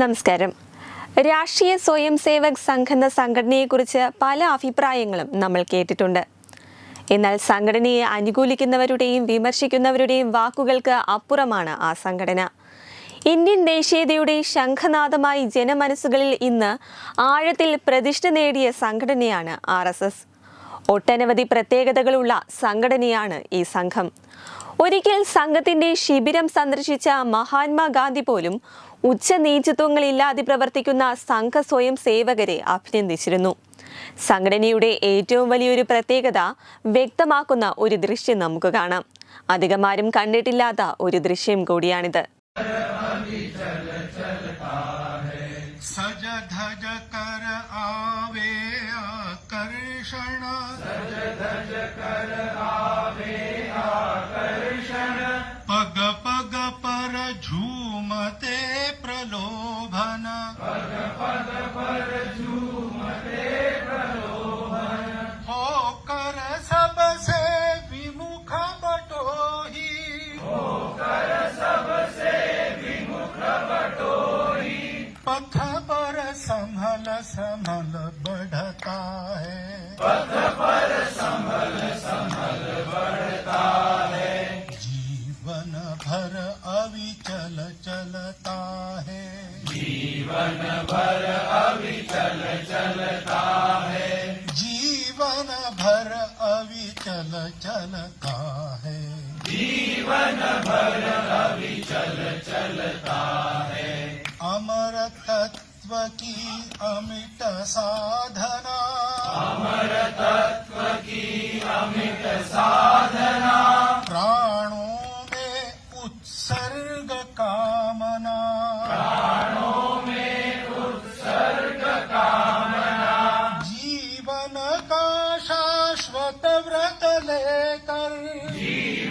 നമസ്കാരം. രാഷ്ട്രീയ സ്വയം സേവക് സംഘ് എന്ന സംഘടനയെക്കുറിച്ച് പല അഭിപ്രായങ്ങളും നമ്മൾ കേട്ടിട്ടുണ്ട്. എന്നാൽ സംഘടനയെ അനുകൂലിക്കുന്നവരുടെയും വിമർശിക്കുന്നവരുടെയും വാക്കുകൾക്ക് അപ്പുറമാണ് ആ സംഘടന. ഇന്ത്യൻ ദേശീയതയുടെ ശംഖനാഥമായി ജനമനസ്സുകളിൽ ഇന്ന് ആഴത്തിൽ പ്രതിഷ്ഠ നേടിയ സംഘടനയാണ് ആർ എസ് എസ്. ഒട്ടനവധി പ്രത്യേകതകളുള്ള സംഘടനയാണ് ഈ സംഘം. ഒരിക്കൽ സംഘത്തിന്റെ ശിബിരം സന്ദർശിച്ച മഹാത്മാഗാന്ധി പോലും ഉച്ചനീചത്വങ്ങളില്ലാതെ പ്രവർത്തിക്കുന്ന സംഘ സ്വയം സേവകരെ അഭിനന്ദിച്ചിരുന്നു. സംഘടനയുടെ ഏറ്റവും വലിയൊരു പ്രത്യേകത വ്യക്തമാക്കുന്ന ഒരു ദൃശ്യം നമുക്ക് കാണാം. അധികമാരും കണ്ടിട്ടില്ലാത്ത ഒരു ദൃശ്യം കൂടിയാണിത്. ਪ੍ਰਲੋਭਨ ਪਦ ਪਦ ਪਰ ਝੂਮਤੇ ਪ੍ਰਲੋਭਨ ਹੋ ਕਰ ਸਭ ਸੇ ਵਿਮੁਖ ਬਟੋਹੀ ਹੋ ਕਰ ਸਭ ਸੇ ਵਿਮੁਖ ਬਟੋਹੀ ਪਥ ਪਰ ਸੰਭਲ ਸੰਭਲ ਬੜਤਾ ਹੈ ਪਥ ਪਰ जीवन भर अभी चल चलता है। जीवन भर अभी चल चलता है। जीवन भर अभी चल चलता है। अमर तत्व की अमित साधना। अमर तत्व की अमित साधना।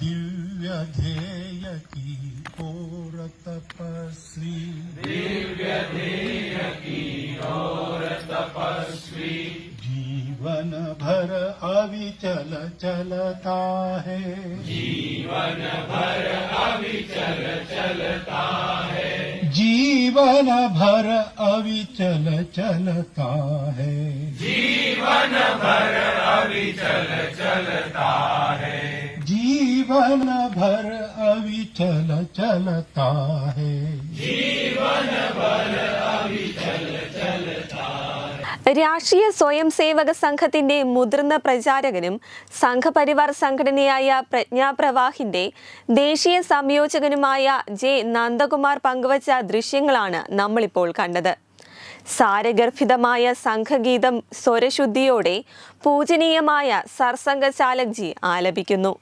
दिव्य ध्येय की ओर तपस्वी दिव्य ध्येय की ओर तपस्वी जीवन भर अविचल चलता है जीवन भर अविचल चलता है जीवन भर अविचल चलता है जीवन भर अविचल चलता है രാഷ്ട്രീയ സ്വയം സേവക സംഘത്തിന്റെ മുതിർന്ന പ്രചാരകനും സംഘപരിവാർ സംഘടനയായ പ്രജ്ഞാപ്രവാഹിന്റെ ദേശീയ സംയോജകനുമായ ജെ നന്ദകുമാർ പങ്കുവച്ച ദൃശ്യങ്ങളാണ് നമ്മളിപ്പോൾ കണ്ടത്. സാരഗർഭിതമായ സംഘഗീതം സ്വരശുദ്ധിയോടെ പൂജനീയമായ സർസംഘചാലക് ജി ആലപിക്കുന്നു.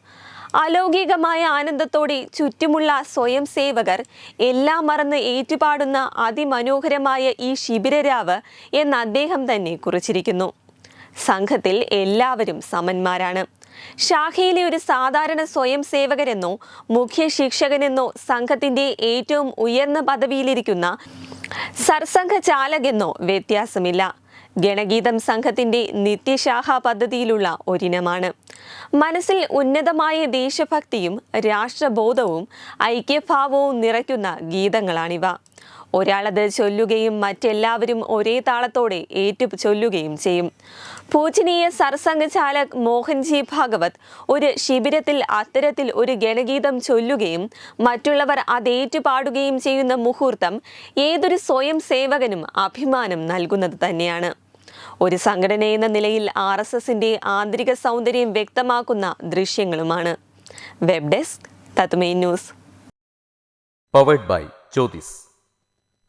അലൗകികമായ ആനന്ദത്തോടെ ചുറ്റുമുള്ള സ്വയം സേവകർ എല്ലാം മറന്ന് ഏറ്റുപാടുന്ന അതിമനോഹരമായ ഈ ശിബിരരാവ് എന്ന് അദ്ദേഹം തന്നെ കുറിച്ചിരിക്കുന്നു. സംഘത്തിൽ എല്ലാവരും സമന്മാരാണ്. ശാഖയിലെ ഒരു സാധാരണ സ്വയം സേവകരെന്നോ മുഖ്യ ശിക്ഷകനെന്നോ സംഘത്തിന്റെ ഏറ്റവും ഉയർന്ന പദവിയിലിരിക്കുന്ന സർസംഘ ചാലകെന്നോ വ്യത്യാസമില്ല. ഗണഗീതം സംഘത്തിന്റെ നിത്യശാഖ പദ്ധതിയിലുള്ള ഒരിനമാണ്. മനസ്സിൽ ഉന്നതമായ ദേശഭക്തിയും രാഷ്ട്രബോധവും ഐക്യഭാവവും നിറയ്ക്കുന്ന ഗീതങ്ങളാണിവ. ഒരാളത് ചൊല്ലുകയും മറ്റെല്ലാവരും ഒരേ താളത്തോടെ ഏറ്റു ചൊല്ലുകയും ചെയ്യും. പൂജനീയ സർസംഘ ചാലക് മോഹൻജി ഭാഗവത് ഒരു ശിബിരത്തിൽ അത്തരത്തിൽ ഒരു ഗണഗീതം ചൊല്ലുകയും മറ്റുള്ളവർ അത് ഏറ്റുപാടുകയും ചെയ്യുന്ന മുഹൂർത്തം ഏതൊരു സ്വയം സേവകനും അഭിമാനം നൽകുന്നത് തന്നെയാണ്. ഒരു സംഘടന എന്ന നിലയിൽ ആർ എസ് എസിന്റെ ആന്തരിക സൗന്ദര്യം വ്യക്തമാക്കുന്ന ദൃശ്യങ്ങളുമാണ്. Web desk തത്മേ news.